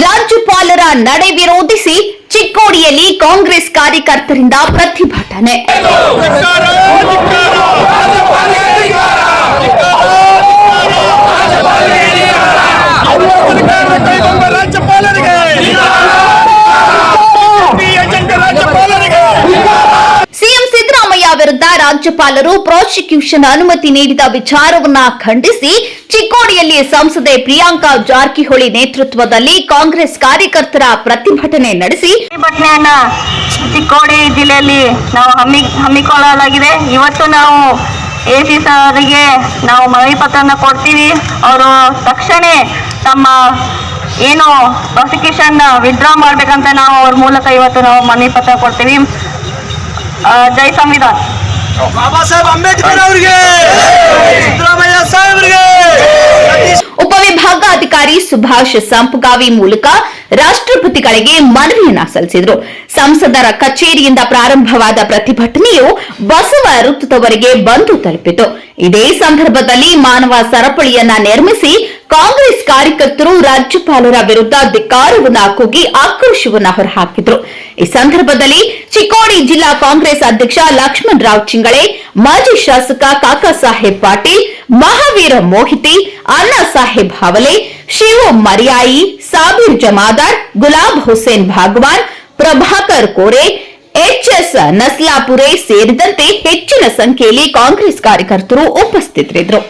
ರಾಜ್ಯಪಾಲರ ನಡೆ ವಿರೋಧಿಸಿ ಚಿಕ್ಕೋಡಿಯಲ್ಲಿ ಕಾಂಗ್ರೆಸ್ ಕಾರ್ಯಕರ್ತರಿಂದ ಪ್ರತಿಭಟನೆ ರಾಜ್ಯಪಾಲರು ಪ್ರಾಸಿಕ್ಯೂಷನ್ ಅನುಮತಿ ನೀಡಿದ ವಿಚಾರವನ್ನ ಖಂಡಿಸಿ ಚಿಕ್ಕೋಡಿಯಲ್ಲಿ ಸಂಸದೆ ಪ್ರಿಯಾಂಕಾ ಜಾರಕಿಹೊಳಿ ನೇತೃತ್ವದಲ್ಲಿ ಕಾಂಗ್ರೆಸ್ ಕಾರ್ಯಕರ್ತರ ಪ್ರತಿಭಟನೆ ನಡೆಸಿ ಪ್ರತಿಭಟನೆಯನ್ನ ಚಿಕ್ಕೋಡಿ ಜಿಲ್ಲೆಯಲ್ಲಿ ನಾವು ಹಮ್ಮಿ ಹಮ್ಮಿಕೊಳ್ಳಲಾಗಿದೆ. ಇವತ್ತು ನಾವು ಎ ಸಿ ಸಾರಿಗೆ ನಾವು ಮನವಿ ಪತ್ರನ ಕೊಡ್ತೀವಿ. ಅವರು ತಕ್ಷಣ ತಮ್ಮ ಏನು ಪ್ರಾಸಿಕ್ಯೂಷನ್ ವಿತ್ಡ್ರಾ ಮಾಡ್ಬೇಕಂತ ನಾವು ಅವ್ರ ಮೂಲಕ ಇವತ್ತು ನಾವು ಮನವಿ ಪತ್ರ ಕೊಡ್ತೀವಿ ಜೈ ಸಂವಿಧಾನ್. बाबासाहेब आंबेडकर सिद्धरामय्या साहेब ಸುಭಾಷ್ ಸಂಪಗಾವಿ ಮೂಲಕ ರಾಷ್ಟ್ರಪತಿಗಳಿಗೆ ಮನವಿಯನ್ನ ಸಲ್ಲಿಸಿದರು. ಸಂಸದರ ಕಚೇರಿಯಿಂದ ಪ್ರಾರಂಭವಾದ ಪ್ರತಿಭಟನೆಯು ಬಸವ ವೃತ್ತದವರೆಗೆ ಬಂದು ತಲುಪಿತು. ಇದೇ ಸಂದರ್ಭದಲ್ಲಿ ಮಾನವ ಸರಪಳಿಯನ್ನ ನಿರ್ಮಿಸಿ ಕಾಂಗ್ರೆಸ್ ಕಾರ್ಯಕರ್ತರು ರಾಜ್ಯಪಾಲರ ವಿರುದ್ಧ ಧಿಕ್ಕಾರವನ್ನ ಕೂಗಿ ಆಕ್ರೋಶವನ್ನ ಹೊರಹಾಕಿದ್ರು. ಈ ಸಂದರ್ಭದಲ್ಲಿ ಚಿಕ್ಕೋಡಿ ಜಿಲ್ಲಾ ಕಾಂಗ್ರೆಸ್ ಅಧ್ಯಕ್ಷ ಲಕ್ಷ್ಮಣ್ ರಾವ್ ಚಿಂಗಳೆ, ಮಾಜಿ ಶಾಸಕ ಕಾಕಾ ಸಾಹೇಬ್ ಪಾಟೀಲ್, ಮಹಾವೀರ ಮೋಹಿತಿ, ಅಣ್ಣಾ ಸಾಹೇಬ್ ಹವಲೆ ಶಿವು ಮರಿಯಾಯಿ, ಸಾಬೀರ್ ಜಮಾದಾರ್, ಗುಲಾಬ್ ಹುಸೇನ್ ಭಾಗವಾನ್, ಪ್ರಭಾಕರ್ ಕೋರೆ ಎಚ್ಎಸ್ ನಸ್ಲಾಪುರೆ ಸೇರಿದಂತೆ ಹೆಚ್ಚಿನ ಸಂಖ್ಯೆಯಲ್ಲಿ ಕಾಂಗ್ರೆಸ್ ಕಾರ್ಯಕರ್ತರು ಉಪಸ್ಥಿತರಿದ್ದರು.